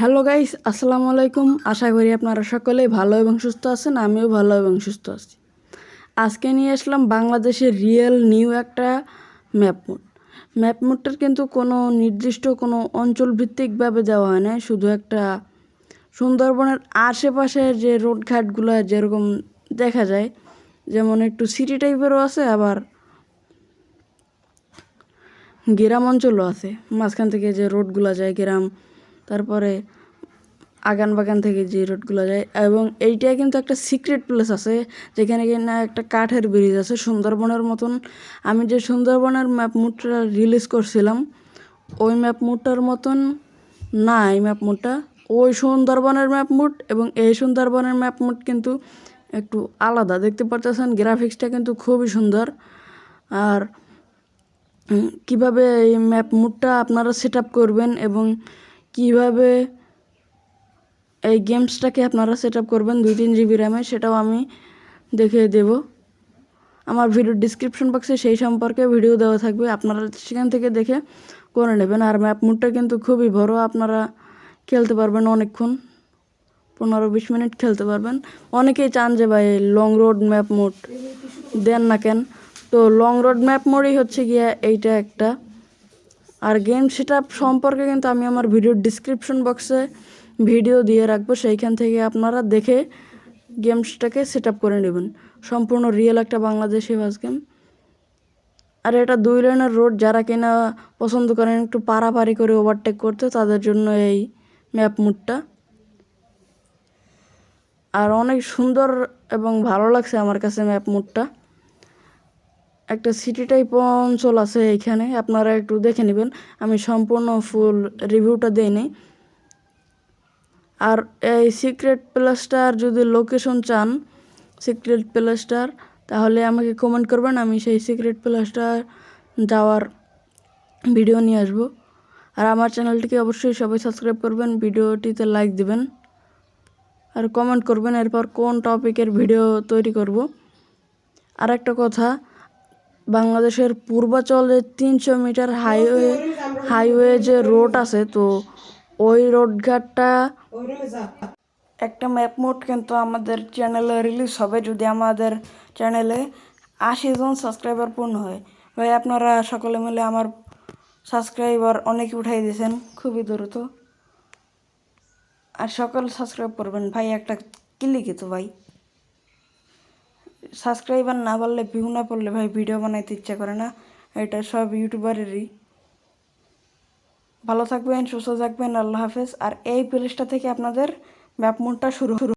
Hello guys আসসালামু আলাইকুম আশা করি আপনারা সকলেই ভালো এবং সুস্থ আছেন, আমিও ভালো এবং সুস্থ আছি। আজকে নিয়ে আসলাম বাংলাদেশের রিয়েল নিউ একটা ম্যাপ মোড ম্যাপ মোডটার কিন্তু কোনো নির্দিষ্ট কোনো অঞ্চল ভিত্তিকভাবে দেওয়া হয় না শুধু একটা সুন্দরবনের আশেপাশের যে রোডঘাটগুলো যেরকম দেখা যায়, যেমন একটু সিটি টাইপেরও আছে, আবার গ্রাম অঞ্চলও আছে। মাঝখান থেকে যে রোডগুলো যায়, গ্রাম তারপরে আগান বাগান থেকে যে রোডগুলো যায়, এবং এইটা কিন্তু একটা সিক্রেট প্লেস আছে, যেখানে কিনা একটা কাঠের ব্রিজ আছে, সুন্দরবনের মতন। আমি যে সুন্দরবনের ম্যাপ মুডটা রিলিজ করছিলাম, ওই ম্যাপ মুডটার মতন না এই ম্যাপ মুডটা ওই সুন্দরবনের ম্যাপ মুড এবং এই সুন্দরবনের ম্যাপ মুড কিন্তু একটু আলাদা। দেখতে পারতেছেন গ্রাফিক্সটা কিন্তু খুবই সুন্দর। আর কীভাবে এই ম্যাপ মুডটা আপনারা সেট করবেন এবং কীভাবে এই গেমসটাকে আপনারা সেট আপ করবেন, দুই তিন জিবি র্যামে সেটাও আমি দেখিয়ে দেব। আমার ভিডিও ডিসক্রিপশন বক্সে সেই সম্পর্কে ভিডিও দেওয়া থাকবে। আপনারা সেখান থেকে দেখে করে নেবেন। আর ম্যাপ মুডটা কিন্তু খুবই বড়। আপনারা খেলতে পারবেন অনেকক্ষণ, পনেরো বিশ মিনিট খেলতে পারবেন। অনেকেই চান যে, ভাই লং রোড ম্যাপ মোড দেন না কেন? তো লং রোড ম্যাপ মোডই হচ্ছে গিয়া এইটা একটা। আর গেম সেট সম্পর্কে কিন্তু আমি আমার ভিডিওর ডিসক্রিপশন বক্সে ভিডিও দিয়ে রাখব, সেইখান থেকে আপনারা দেখে গেমসটাকে সেট আপ করে নেবেন। সম্পূর্ণ রিয়েল একটা বাংলাদেশি বাস গেম আর এটা দুই লাইনের রোড যারা কিনা পছন্দ করেন একটু পারাপারি করে ওভারটেক করতে, তাদের জন্য এই ম্যাপ মুডটা আর অনেক সুন্দর এবং ভালো লাগছে আমার কাছে ম্যাপ মুডটা একটা সিটি টাইপ অঞ্চল আছে এইখানে আপনারা একটু দেখে নেবেন। আমি সম্পূর্ণ ফুল রিভিউটা দিইনি আর এই সিক্রেট প্লেসটার যদি লোকেশন চান সিক্রেট প্লেসটার তাহলে আমাকে কমেন্ট করবেন, আমি সেই সিক্রেট প্লেসটা যাওয়ার ভিডিও নিয়ে আসব। আর আমার চ্যানেলটিকে অবশ্যই সবাই সাবস্ক্রাইব করবেন ভিডিওটিতে লাইক দিবেন। আর কমেন্ট করবেন, এরপর কোন টপিকের ভিডিও তৈরি করব। আর একটা কথা বাংলাদেশের পূর্বাচলে তিনশো মিটার হাইওয়ে হাইওয়ে যে রোড আছে, তো ওই রোডঘাটটা একটা ম্যাপ মোড কিন্তু আমাদের চ্যানেলে রিলিজ হবে যদি আমাদের চ্যানেলে আশি জন সাবস্ক্রাইবার পূর্ণ হয়। ভাই, আপনারা সকলে মিলে আমার সাবস্ক্রাইবার অনেক উঠাই দিয়েছেন, খুবই দ্রুত। আর সকল সাবস্ক্রাইব করবেন। ভাই, একটা ক্লিকই ভাই। সাবস্ক্রাইবার না বাড়লে ভিউ না পড়লে ভাই ভিডিও বানাইতে ইচ্ছা করে না। এটা সব ইউটিউবারেরই। ভালো থাকবেন, সুস্থ থাকবেন, আল্লাহ হাফেজ। আর এই প্লেসটা থেকে আপনাদের শুরু শুরু